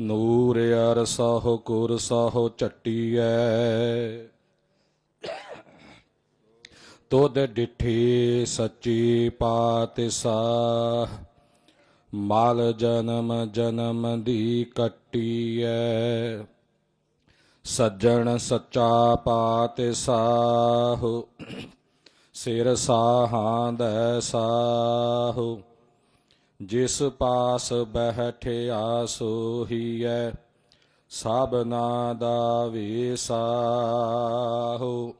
ਨੂਰ ਅਰ ਸਹੁ ਕੁਰ ਸਹੁ ਚੱਟੀਐ ਤੁਧ ਡਿਠੀ ਸੱਚੀ ਪਾਤ ਸਾਹ ਮਾਲ ਜਨਮ ਜਨਮ ਦੀ ਕੱਟੀਐ। ਸੱਜਣ ਸੱਚਾ ਪਾਤ ਸਾਹ ਸਿਰ ਸਾਹਾਂ ਦਾ ਸਾਹ। ਜਿਸ ਪਾਸ ਬਹਿਠਿਆ ਸੋਹੀਐ ਸਭਨਾ ਦਾ ਵਿਸਾਹੂ।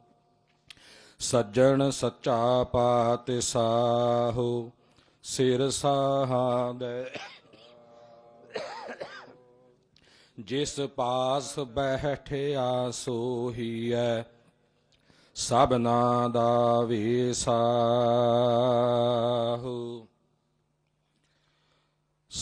ਸੱਜਣ ਸੱਚਾ ਪਾਤਸ਼ਾਹੂ ਸਿਰ ਸਾਹਾਂ ਦੇ। ਜਿਸ ਪਾਸ ਬਹਿਠਿਆ ਸੋਹੀਐ ਸਭਨਾ ਦਾ ਵਿਸਾਹੂ।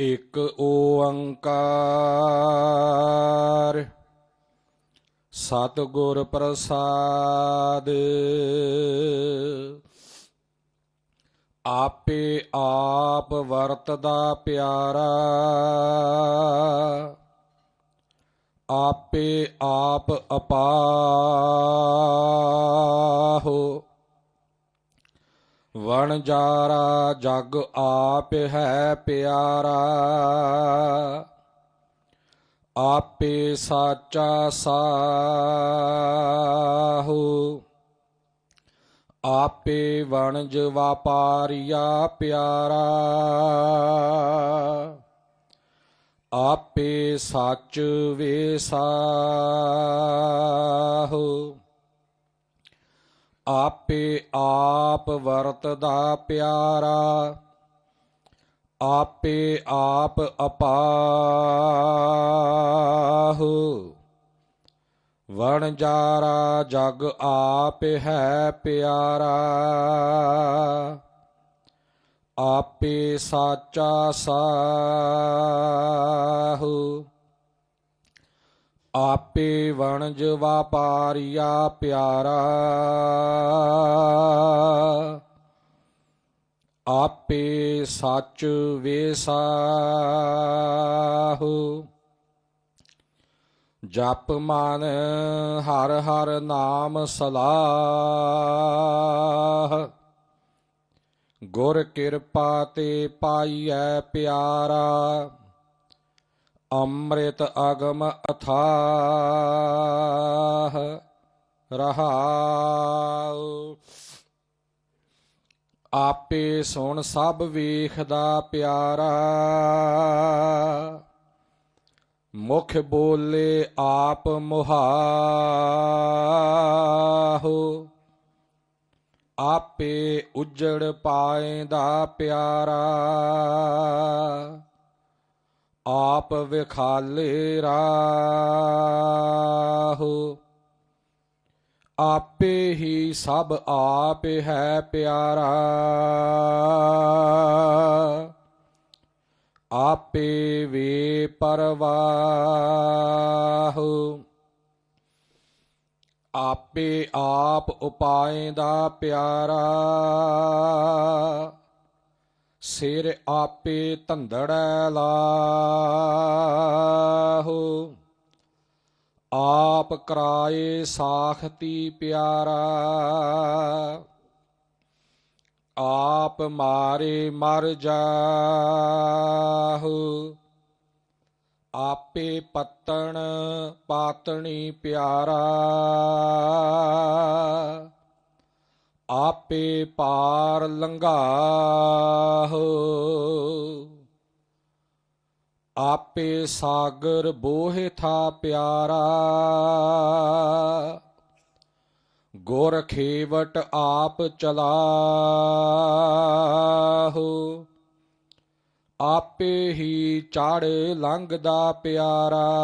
ਇਕ ਓੰਕਾਰ। ਸਤਿਗੁਰ ਪ੍ਰਸਾਦ। ਆਪੇ ਆਪ ਵਰਤਦਾ ਪਿਆਰਾ। ਆਪੇ ਆਪ ਅਪਾਹੋ। ਵਣਜਾਰਾ ਜਗ ਆਪ ਹੈ ਪਿਆਰਾ। ਆਪੇ ਸਾਚਾ ਸਾਹੂ। ਆਪੇ ਵਣਜ ਵਾਪਾਰੀਆ ਪਿਆਰਾ। ਆਪੇ ਸੱਚ ਵੇਸਾਹੂ ਆਪੇ ਆਪ ਵਰਤਦਾ ਪਿਆਰਾ, ਆਪੇ ਆਪ ਅਪਾਹੂ। ਵਣਜਾਰਾ ਜਗ ਆਪ ਹੈ ਪਿਆਰਾ, ਆਪੇ ਸਾਚਾ ਸਾਹੂ। ਆਪੇ ਵਣਜ ਵਾਪਾਰੀਆ ਪਿਆਰਾ। ਆਪੇ ਸੱਚ ਵੇਸਾਹੂ। ਜਪ ਮਨ ਹਰ ਹਰ ਨਾਮ ਸਲਾਹ। ਗੁਰ ਕਿਰਪਾ ਤੇ ਪਾਈਐ ਪਿਆਰਾ। ਅੰਮ੍ਰਿਤ ਅਗਮ ਅਥਾਹ ਰਹਾਉ। ਆਪੇ ਸੁਣ ਸਭ ਵੇਖਦਾ ਪਿਆਰਾ। ਮੁਖ ਬੋਲੇ ਆਪ ਮੁਹਾਹੋ। ਆਪੇ ਉਜੜ ਪਾਏਂਦਾ ਪਿਆਰਾ। ਆਪ ਵਿਖਾਲੇ ਰਾਹੋ। ਆਪੇ ਹੀ ਸਭ ਆਪ ਹੈ ਪਿਆਰਾ। ਆਪੇ ਵੇ ਪਰਵਾਹੋ। ਆਪੇ ਆਪ ਉਪਾਏ ਦਾ ਪਿਆਰਾ। ਸਿਰ ਆਪੇ ਧੰਦੜ ਲਾਹੋ। ਆਪ ਕਰਾਏ ਸਾਖਤੀ ਪਿਆਰਾ। ਆਪ ਮਾਰੇ ਮਰ ਜਾਹੂ। ਆਪੇ ਪੱਤਣ ਪਾਤਣੀ ਪਿਆਰਾ। ਆਪੇ ਪਾਰ ਲੰਘਾਹੋ। ਆਪੇ ਸਾਗਰ ਬੋਹਿ ਥਾ ਪਿਆਰਾ। ਗੁਰ ਖੇਵਟ ਆਪ ਚਲਾਹੋ। ਆਪੇ ਹੀ ਚਾੜੇ ਲੰਘਦਾ ਪਿਆਰਾ।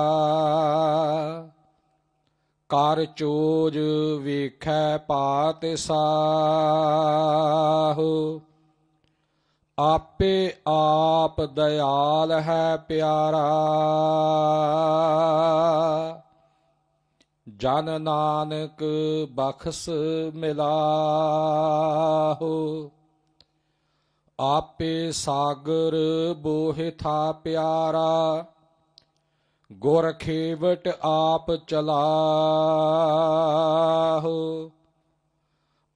ਕਰ ਚੋਜ ਵੇਖੈ ਪਾਤ ਸਾਹੋ। ਆਪੇ ਆਪ ਦਇਆਲ ਹੈ ਪਿਆਰਾ। ਜਨ ਨਾਨਕ ਬਖਸ ਮਿਲਾਹੋ। ਆਪੇ ਸਾਗਰ ਬੋਹਿ ਥਾ ਪਿਆਰਾ। ਗੁਰ ਖੇਵਟ ਆਪ ਚਲਾਹੋ।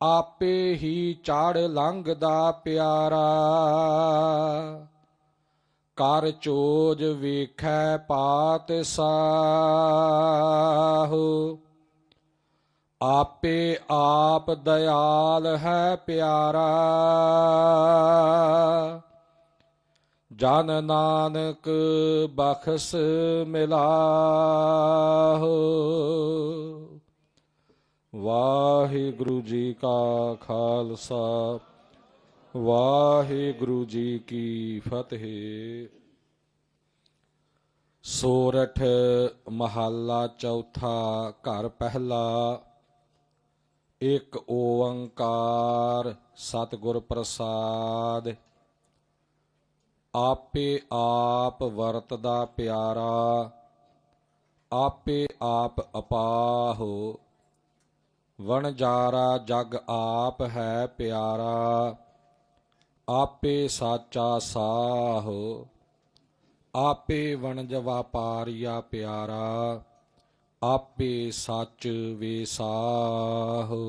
ਆਪੇ ਹੀ ਚਾੜ ਲੰਘਦਾ ਪਿਆਰਾ। ਕਰ ਚੋਜ ਵੇਖੈ ਪਾਤ ਸਾਹੋ। ਆਪੇ ਆਪ ਦਇਆਲ ਹੈ ਪਿਆਰਾ। ਜਨ ਨਾਨਕ ਬਖਸ ਮਿਲਾਹੋ। ਵਾਹਿਗੁਰੂ ਜੀ ਕਾ ਖਾਲਸਾ, ਵਾਹਿਗੁਰੂ ਜੀ ਕੀ ਫਤਿਹ। ਸੋਰਠ ਮਹੱਲਾ ਚੌਥਾ ਘਰ ਪਹਿਲਾ, ਇੱਕ ਓੰਕਾਰ ਸਤਿਗੁਰ ਪ੍ਰਸਾਦ। ਆਪੇ ਆਪ ਵਰਤਦਾ ਪਿਆਰਾ, ਆਪੇ ਆਪ ਅਪਾਹੋ। ਵਣਜਾਰਾ ਜਗ ਆਪ ਹੈ ਪਿਆਰਾ, ਆਪੇ ਸਾਚਾ ਸਾਹੋ। ਆਪੇ ਵਣਜ ਵਪਾਰੀਆ ਪਿਆਰਾ, ਆਪੇ ਸੱਚ ਵੇਸਾਹੋ